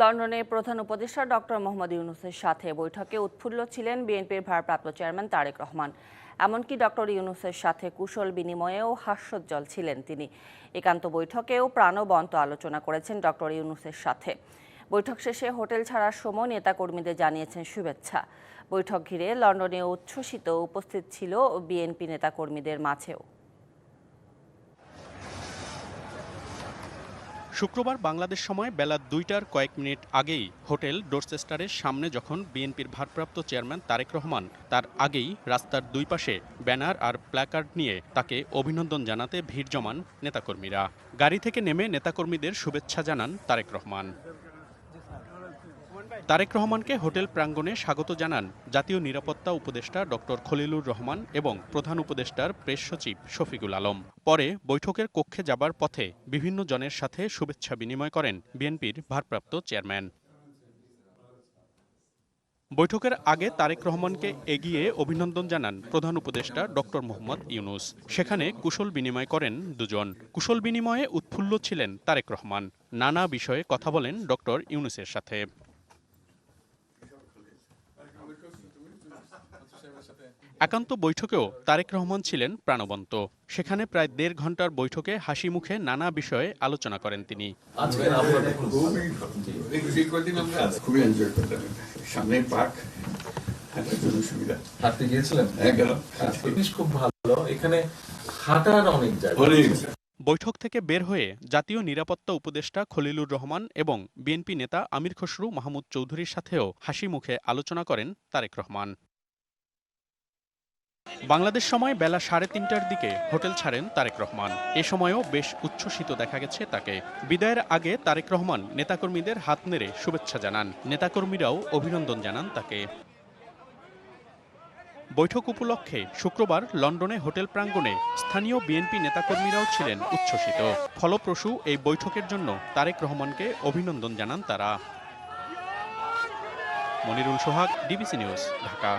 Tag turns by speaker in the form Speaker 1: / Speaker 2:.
Speaker 1: লন্ডনে প্রধান উপদেষ্টা ডক্টর মোহাম্মদ ইউনুসের সাথে বৈঠকে উৎফুল্ল ছিলেন বিএনপির ভারপ্রাপ্ত চেয়ারম্যান তারেক রহমান। এমনকি ডক্টর ইউনুসের সাথে কুশল বিনিময়েও হাস্যোজ্জ্বল ছিলেন তিনি। একান্ত বৈঠকেও প্রাণবন্ত আলোচনা করেছেন ডক্টর ইউনুসের সাথে। বৈঠক শেষে হোটেল ছাড়ার সময় নেতাকর্মীদের জানিয়েছেন শুভেচ্ছা। বৈঠক ঘিরে লন্ডনে উচ্ছ্বসিত উপস্থিত ছিল বিএনপি নেতাকর্মীদের মাঝেও।
Speaker 2: শুক্রবার বাংলাদেশ সময় বেলা দুইটার কয়েক মিনিট আগেই হোটেল ডোরচেস্টারের সামনে যখন বিএনপির ভারপ্রাপ্ত চেয়ারম্যান তারেক রহমান তার আগেই রাস্তার দুই পাশে ব্যানার আর প্ল্যাকার্ড নিয়ে তাকে অভিনন্দন জানাতে ভিড় জমান নেতাকর্মীরা। গাড়ি থেকে নেমে নেতাকর্মীদের শুভেচ্ছা জানান তারেক রহমান। তারেক রহমানকে হোটেল প্রাঙ্গণে স্বাগত জানান জাতীয় নিরাপত্তা উপদেষ্টা ডক্টর খলিলুর রহমান এবং প্রধান উপদেষ্টার প্রেস সচিব শফিকুল আলম। পরে বৈঠকের কক্ষে যাবার পথে বিভিন্ন জনের সাথে শুভেচ্ছা বিনিময় করেন বিএনপির ভারপ্রাপ্ত চেয়ারম্যান। বৈঠকের আগে তারেক রহমানকে এগিয়ে অভিনন্দন জানান প্রধান উপদেষ্টা ডক্টর মোহাম্মদ ইউনুস। সেখানে কুশল বিনিময় করেন দুজন। কুশল বিনিময়ে উৎফুল্ল ছিলেন তারেক রহমান। নানা বিষয়ে কথা বলেন ডক্টর ইউনুসের সাথে। একান্ত বৈঠকেও তারেক রহমান ছিলেন প্রাণবন্ত। সেখানে প্রায় দেড় ঘণ্টার বৈঠকে হাসি মুখে নানা বিষয়ে আলোচনা করেন তিনি।
Speaker 3: হ্যাঁ অনেক
Speaker 2: বৈঠক থেকে বের হয়ে জাতীয় নিরাপত্তা উপদেষ্টা খলিলুর রহমান এবং বিএনপি নেতা আমির খসরু মাহমুদ চৌধুরীর সাথেও হাসি মুখে আলোচনা করেন তারেক রহমান। বাংলাদেশ সময় বেলা সাড়ে তিনটার দিকে হোটেল ছাড়েন তারেক রহমান। এ সময়ও বেশ উচ্ছ্বসিত দেখা গেছে তাকে। বিদায়ের আগে তারেক রহমান নেতাকর্মীদের হাত নেড়ে শুভেচ্ছা জানান। নেতাকর্মীরাও অভিনন্দন জানান তাকে। বৈঠক উপলক্ষে শুক্রবার লন্ডনে হোটেল প্রাঙ্গণে স্থানীয় বিএনপি নেতাকর্মীরাও ছিলেন উচ্ছ্বসিত। ফলপ্রসূ এই বৈঠকের জন্য তারেক রহমানকে অভিনন্দন জানান তারা। Monirul Sohag, DBC news, Dhaka.